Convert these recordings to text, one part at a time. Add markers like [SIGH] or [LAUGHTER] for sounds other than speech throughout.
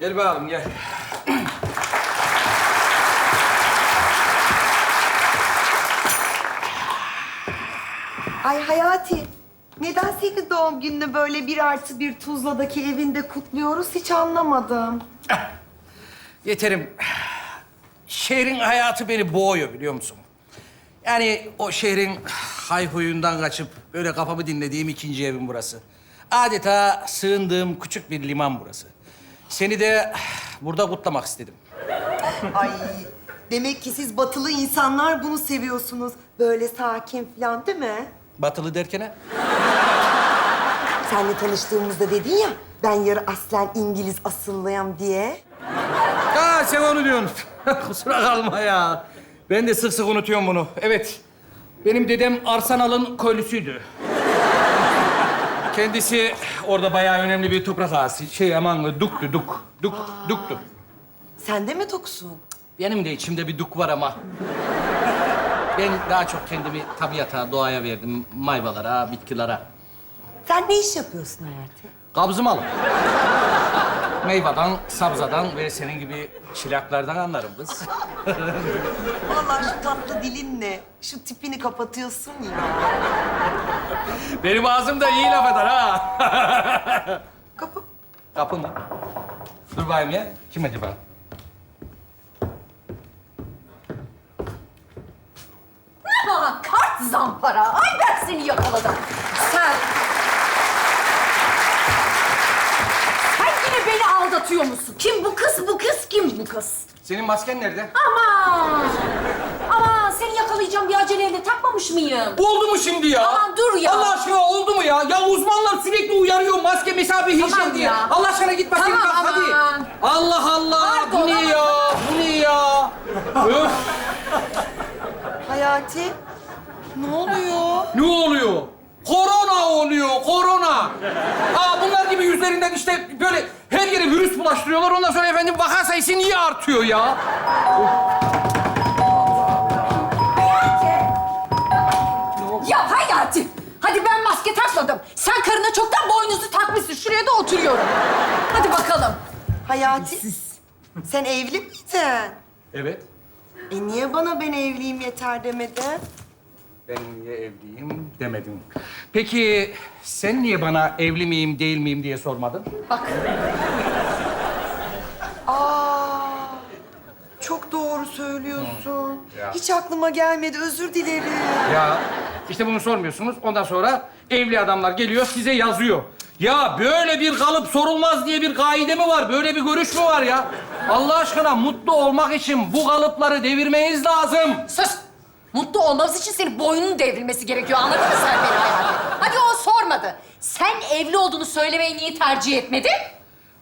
Gel bakalım gel. Ay Hayati, neden senin doğum gününü böyle bir artı bir Tuzla'daki evinde kutluyoruz hiç anlamadım. Yeterim. Şehrin hayatı beni boğuyor biliyor musun? Yani o şehrin hayhuyundan kaçıp böyle kafamı dinlediğim ikinci evim burası. Adeta sığındığım küçük bir liman burası. Seni de burada kutlamak istedim. Ay, demek ki siz batılı insanlar bunu seviyorsunuz. Böyle sakin falan değil mi? Batılı derken ha? Seninle tanıştığımızda dedin ya, ben yarı aslen İngiliz asıllıyım diye. Ha sen onu diyorsun. [LAUGHS] Kusura kalma ya. Ben de sık sık unutuyorum bunu. Evet. Benim dedem Arsanal'ın köylüsüydü. Kendisi orada bayağı önemli bir toprak ağası. Şey aman duktu, duk. Duk, duktu. Sen de mi toksun? Benim de içimde bir duk var ama. Ben daha çok kendimi tabiata, doğaya verdim. Mayvalara, bitkilere. Sen ne iş yapıyorsun Hayati? Kabzım alın. Meyveden, sabzadan ve senin gibi çilaklardan anlarım kız. Vallahi şu tatlı dilinle şu tipini kapatıyorsun ya. Benim ağzım da iyi laf eder ha. Kapı. Kapı mı? Dur bakayım ya. Kim acaba? Aha, kart zampara. Ay ben seni yakaladım. Sen... beni aldatıyor musun? Kim bu kız, bu kız, kim bu kız? Senin masken nerede? Aman! Aman seni yakalayacağım bir aceleyle takmamış mıyım? Oldu mu şimdi ya? Aman dur ya. Allah aşkına oldu mu ya? Ya uzmanlar sürekli uyarıyor maske, mesafe, hijyen Tamam diye. ya. Allah aşkına git bakayım Tamam, bak hadi. aman. Allah Allah. Pardon, bu ne aman. ya? Bu ne ya? Öf. Hayati, ne oluyor? Ne oluyor? Korona oluyor, korona. Aa bunlar gibi yüzlerinden işte böyle her yere virüs bulaştırıyorlar. Ondan sonra efendim vaka sayısı niye artıyor ya? Ya Hayati! Hadi ben maske takmadım. Sen karına çoktan boynuzu takmışsın. Şuraya da oturuyorum. Hadi bakalım. Hayati, sen evli miydin? Evet. E niye bana ben evliyim yeter demedin? Ben niye evliyim demedim. Peki sen niye bana evli miyim değil miyim diye sormadın? Bak. Aa, çok doğru söylüyorsun. Ya. Hiç aklıma gelmedi, özür dilerim. Ya işte bunu sormuyorsunuz. Ondan sonra evli adamlar geliyor size yazıyor. Ya böyle bir kalıp sorulmaz diye bir kaide mi var? Böyle bir görüş mü var ya? Allah aşkına mutlu olmak için bu kalıpları devirmeniz lazım. Sus! Mutlu olmamız için senin boynunun devrilmesi gerekiyor. Anladın mı sen beni hayatım? Hadi o sormadı. Sen evli olduğunu söylemeyi niye tercih etmedin?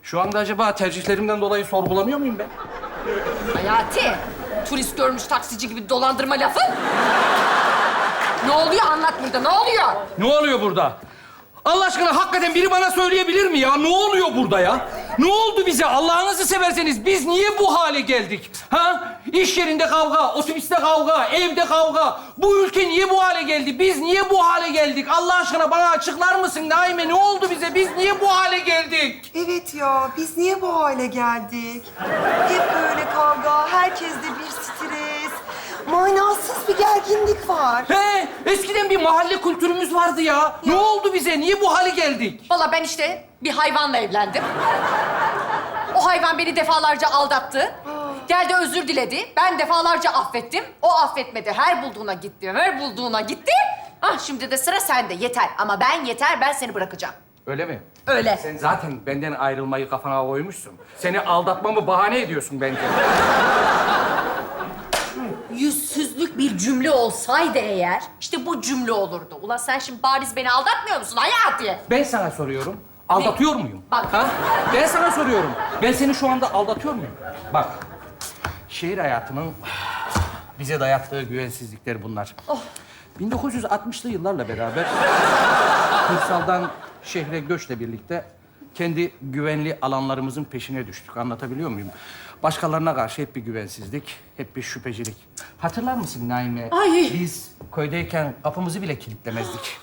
Şu anda acaba tercihlerimden dolayı sorgulanıyor muyum ben? Hayati, turist görmüş taksici gibi dolandırma lafı. ne oluyor anlat burada, ne oluyor? Ne oluyor burada? Allah aşkına hakikaten biri bana söyleyebilir mi ya? Ne oluyor burada ya? Ne oldu bize? Allah'ınızı severseniz biz niye bu hale geldik? Ha? İş yerinde kavga, otobüste kavga, evde kavga. Bu ülke niye bu hale geldi? Biz niye bu hale geldik? Allah aşkına bana açıklar mısın Naime? Ne oldu bize? Biz niye bu hale geldik? Evet ya, biz niye bu hale geldik? Hep böyle kavga, herkeste bir stres. Manasız bir gerginlik var. He, eskiden bir mahalle kültürümüz vardı ya. Ne oldu bize? Niye bu hale geldik? Vallahi ben işte bir hayvanla evlendim. O hayvan beni defalarca aldattı. Geldi özür diledi. Ben defalarca affettim. O affetmedi. Her bulduğuna gitti. Her bulduğuna gitti. Ah şimdi de sıra sende. Yeter. Ama ben yeter. Ben seni bırakacağım. Öyle mi? Öyle. Sen zaten benden ayrılmayı kafana koymuşsun. Seni aldatmamı bahane ediyorsun bence. [LAUGHS] Yüzsüzlük bir cümle olsaydı eğer, işte bu cümle olurdu. Ulan sen şimdi bariz beni aldatmıyor musun Hayati? Ben sana soruyorum. Aldatıyor muyum? Bak. Ha? Ben sana soruyorum. Ben seni şu anda aldatıyor muyum? Bak. Şehir hayatının bize dayattığı güvensizlikler bunlar. 1960'lı yıllarla beraber kırsaldan şehre göçle birlikte kendi güvenli alanlarımızın peşine düştük. Anlatabiliyor muyum? Başkalarına karşı hep bir güvensizlik, hep bir şüphecilik. Hatırlar mısın Naime? Ay. Biz köydeyken kapımızı bile kilitlemezdik.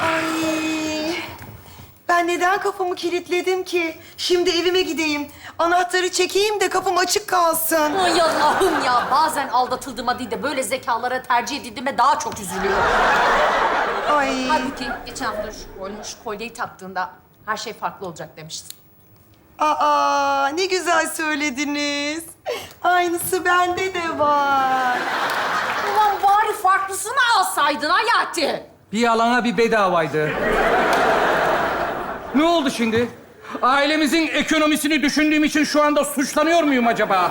Ay, ben neden kafamı kilitledim ki? Şimdi evime gideyim. Anahtarı çekeyim de kapım açık kalsın. Ay Allah'ım ya. Bazen aldatıldığıma değil de böyle zekalara tercih edildiğime daha çok üzülüyorum. Ay. Halbuki geçen şu olmuş kolyeyi taktığında her şey farklı olacak demiştin. Aa, ne güzel söylediniz. Aynısı bende de var. Ulan bari farklısını alsaydın Hayati. Bir yalana bir bedavaydı. ne oldu şimdi? Ailemizin ekonomisini düşündüğüm için şu anda suçlanıyor muyum acaba?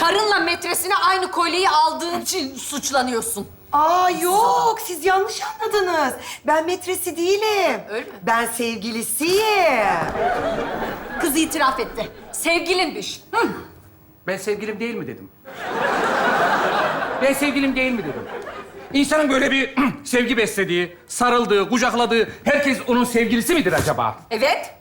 Karınla metresine aynı kolyeyi aldığın için suçlanıyorsun. Aa yok, siz yanlış anladınız. Ben metresi değilim. Öyle mi? Ben sevgilisiyim. Kız itiraf etti. Sevgilinmiş. Hı. Ben sevgilim değil mi dedim. Ben sevgilim değil mi dedim. İnsanın böyle bir [CLEARS THROAT] sevgi beslediği, sarıldığı, kucakladığı herkes onun sevgilisi midir acaba? Evet.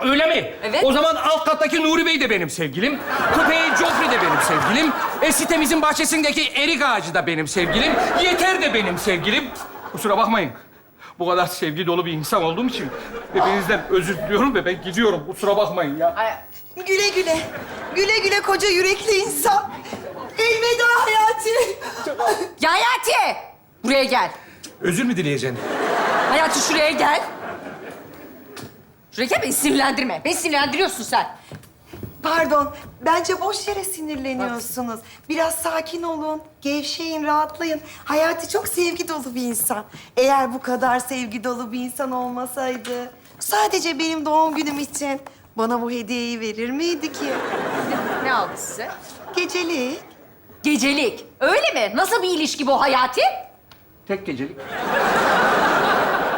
Öyle mi? Evet. O zaman alt kattaki Nuri Bey de benim sevgilim. Köpeği Joffrey de benim sevgilim. E sitemizin bahçesindeki erik ağacı da benim sevgilim. Yeter de benim sevgilim. Kusura bakmayın. Bu kadar sevgi dolu bir insan olduğum için hepinizden özür diliyorum ve ben gidiyorum. Kusura bakmayın ya. Ay, Güle güle. Güle güle koca yürekli insan. Elveda Hayati. Ya Hayati! Buraya gel. Özür mü dileyeceksin? Hayati şuraya gel. Şuraya gel beni sinirlendirme. Beni sinirlendiriyorsun sen. Pardon, bence boş yere sinirleniyorsunuz. Biraz sakin olun, gevşeyin, rahatlayın. Hayati çok sevgi dolu bir insan. Eğer bu kadar sevgi dolu bir insan olmasaydı... ...sadece benim doğum günüm için bana bu hediyeyi verir miydi ki? Ne aldı size? Gecelik. Gecelik. Öyle mi? Nasıl bir ilişki bu Hayati? Tek gecelik.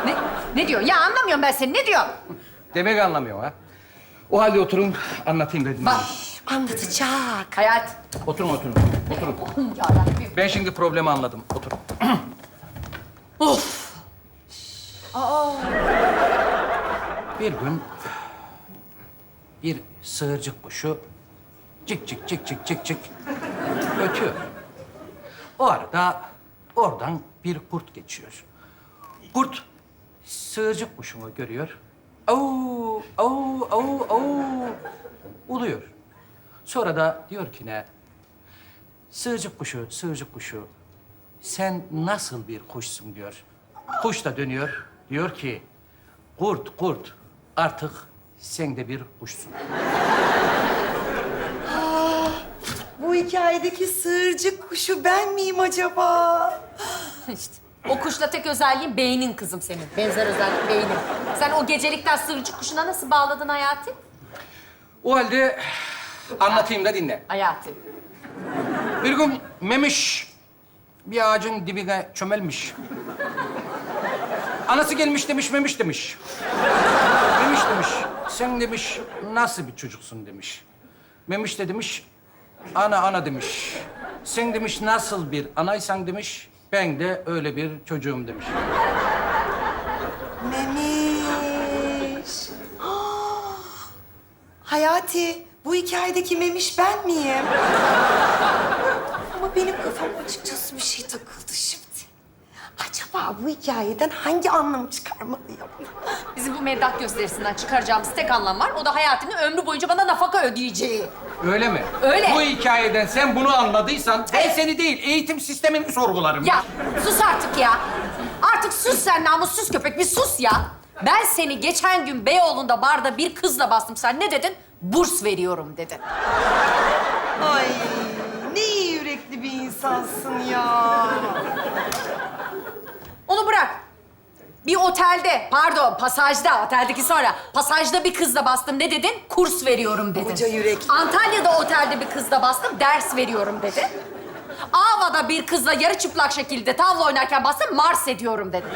Ne, ne diyor? Ya anlamıyorum ben seni. Ne diyor? Demek anlamıyor ha. O halde oturun, anlatayım dedim. Bak. Anlatacak. Hayat. Oturun, oturun. Oturun. Ben şimdi problemi anladım. Oturun. [CLEARS THROAT] Of. Bir gün bir sığırcık kuşu cik cik cik cik cik cik ötüyor. O arada oradan bir kurt geçiyor. Kurt sığırcık kuşunu görüyor. Au, au, au, au uluyor. Sonra da diyor ki ne? Sığırcık kuşu, sığırcık kuşu sen nasıl bir kuşsun diyor. Kuş da dönüyor. Diyor ki kurt kurt artık sen de bir kuşsun. Bu hikayedeki sığırcık kuşu ben miyim acaba? İşte. O kuşla tek özelliğin beynin kızım senin. Benzer özellik beynin. Sen o gecelikten sığırcık kuşuna nasıl bağladın Hayati? O halde anlatayım da dinle. Hayati. Bir gün Memiş bir ağacın dibine çömelmiş. Anası gelmiş demiş, Memiş demiş. Memiş demiş, sen demiş nasıl bir çocuksun demiş. Memiş de demiş, ana ana demiş. Sen demiş nasıl bir anaysan demiş, ben de öyle bir çocuğum demiş. Memiş. Ah! [GASPS] Hayati, bu hikayedeki Memiş ben miyim? Ama benim kafam açıkçası bir şey takıldı şimdi. Acaba bu hikayeden hangi anlamı çıkarmalıyım? Bizim bu Meddat gösterisinden çıkaracağımız tek anlam var. O da hayatının ömrü boyunca bana nafaka ödeyeceği. Öyle mi? Öyle. Bu hikayeden sen bunu anladıysan ben seni değil, eğitim sistemini sorgularım. Ya sus artık ya. Artık sus sen namussuz köpek bir sus ya. Ben seni geçen gün Beyoğlu'nda barda bir kızla bastım. Sen ne dedin? Burs veriyorum dedin. Ay, ne iyi yürekli bir insansın ya. Onu bırak. Bir otelde, pardon pasajda, oteldeki sonra. Pasajda bir kızla bastım. Ne dedin? Kurs veriyorum dedin. Koca yürekli. Antalya'da otelde bir kızla bastım. Ders veriyorum dedin. Ava'da bir kızla yarı çıplak şekilde tavla oynarken bastım. Mars ediyorum dedin.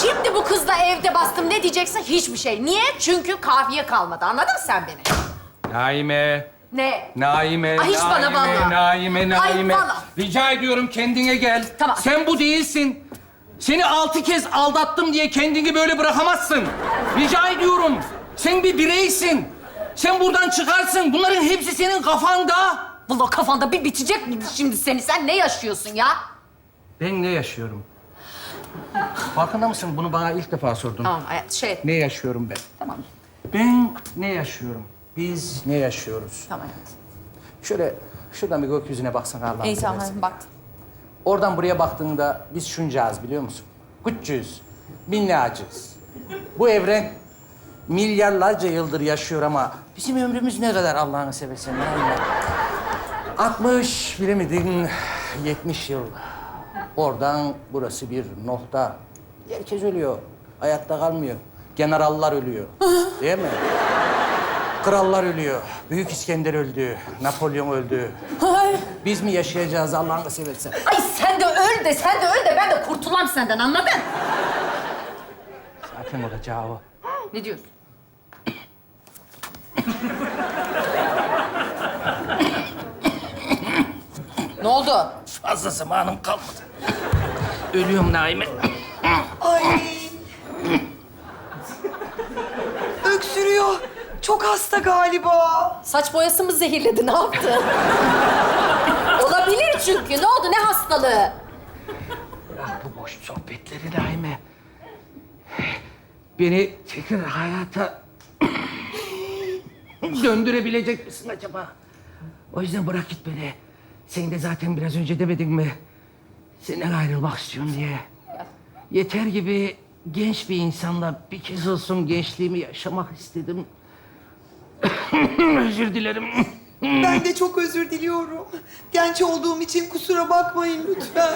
Şimdi bu kızla evde bastım. Ne diyeceksin? Hiçbir şey. Niye? Çünkü kafiye kalmadı. Anladın mı sen beni? Naime, Ne? Naime, Ay, hiç bana Naime, vallahi. Naime, Ay, Naime. vallahi. Rica ediyorum kendine gel. Tamam. Sen bu değilsin. Seni altı kez aldattım diye kendini böyle bırakamazsın. Rica ediyorum. Sen bir bireysin. Sen buradan çıkarsın. Bunların hepsi senin kafanda. Vallahi kafanda bir bitecek mi şimdi seni? Sen ne yaşıyorsun ya? Ben ne yaşıyorum? Farkında mısın? Bunu bana ilk defa sordun. Tamam hayat şey. Ne yaşıyorum ben? Tamam. Ben ne yaşıyorum? Biz ne yaşıyoruz? Tamam hayat. Şöyle şuradan bir gökyüzüne baksana Allah'ını İyi tamam seversen. Oradan buraya baktığında biz şuncağız biliyor musun? Küçüğüz, minnacığız. Bu evren milyarlarca yıldır yaşıyor ama bizim ömrümüz ne kadar Allah'ını seversen yani. 60 bilemedin 70 yıl. Oradan burası bir nokta. Herkes ölüyor. Hayatta kalmıyor. Generaller ölüyor. Değil mi? Krallar ölüyor. Büyük İskender öldü. Napolyon öldü. Ay. Biz mi yaşayacağız Allah'ını seversen? Ay sen de öl de sen de öl de ben de kurtulam senden anladın? Zaten olacağı o. Ne diyorsun? ne oldu? Fazla zamanım kalmadı. Ölüyorum Naime. Ay. Çok hasta galiba. Saç boyası mı zehirledi? Ne yaptı? [LAUGHS] Olabilir çünkü. Ne oldu? Ne hastalığı? Bu boş sohbetleri Naime. Beni tekrar hayata [CLEARS THROAT] döndürebilecek misin acaba? O yüzden bırak git beni. Sen de zaten biraz önce demedin mi? Senden ayrılmak istiyorum diye. Yeter gibi genç bir insanla bir kez olsun gençliğimi yaşamak istedim. [LAUGHS] Özür dilerim. Ben de çok özür diliyorum. Genç olduğum için kusura bakmayın lütfen.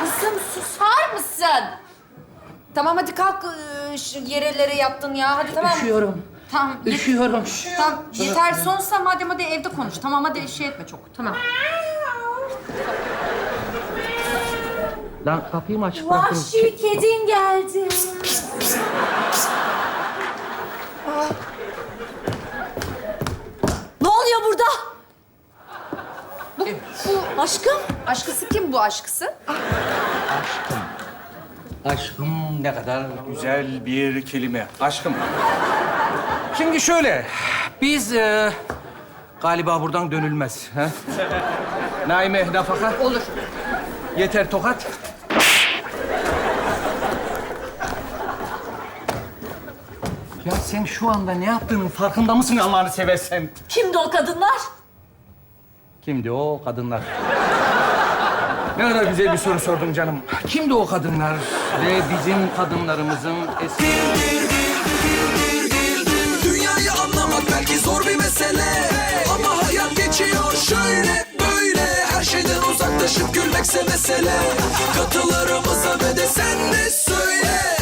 Kızım susar mısın? Tamam hadi kalk ee, şu yerelere yattın ya. Hadi tamam. Üşüyorum. Tamam. yet- Üşüyorum. Tamam yeter sonsa madem hadi evde konuş. Tamam hadi şey etme çok. Tamam. Lan kapıyı mı açık bıraktın? Vahşi kedin geldi. Ne oluyor burada? Bu, bu aşkım. Aşkısı kim bu aşkısı? Aşkım. Aşkım ne kadar güzel bir kelime. Aşkım. Şimdi şöyle, biz e, galiba buradan dönülmez. He? Naime, nafaka. Olur. Yeter tokat. sen şu anda ne yaptığının farkında mısın Allah'ını seversen? Kimdi o kadınlar? Kimdi o kadınlar? ne kadar güzel bir soru sordun canım. Kimdi o kadınlar ve bizim kadınlarımızın eski... Dünyayı anlamak belki zor bir mesele Ama hayat geçiyor şöyle böyle Her şeyden uzaklaşıp gülmekse mesele Katılarımıza ve de sen de söyle